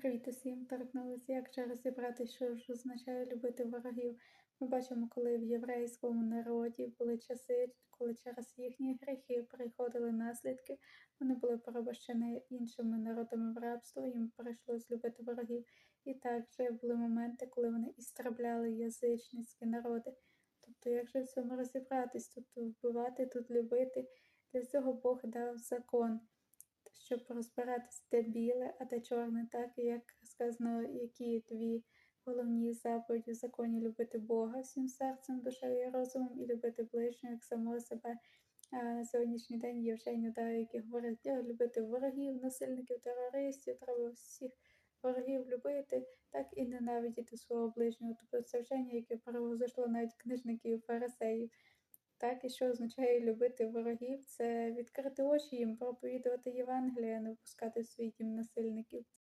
Привіт усім! Торкнулися, як же розібрати, що ж означає любити ворогів. Ми бачимо, коли в єврейському народі були часи, коли через їхні гріхи приходили наслідки, вони були порабощені іншими народами в рабство, їм прийшлось любити ворогів. І також були моменти, коли вони істребляли язичницькі народи. Тобто, як же в цьому розібратись, тут вбивати, тут любити, для цього Бог дав закон щоб розбиратись, де біле, а де чорне, так як сказано, які дві головні заповіді в законі любити Бога всім серцем, душею і розумом, і любити ближнього як самого себе. А на сьогоднішній день є вчені, да, які говорять, любити ворогів, насильників, терористів, треба всіх ворогів любити, так і ненавидіти свого ближнього. Тобто це вчення, яке перевозишло навіть книжників, фарисеїв. Так, і що означає любити ворогів, це відкрити очі їм, проповідувати Євангелія, не впускати в свій дім насильників.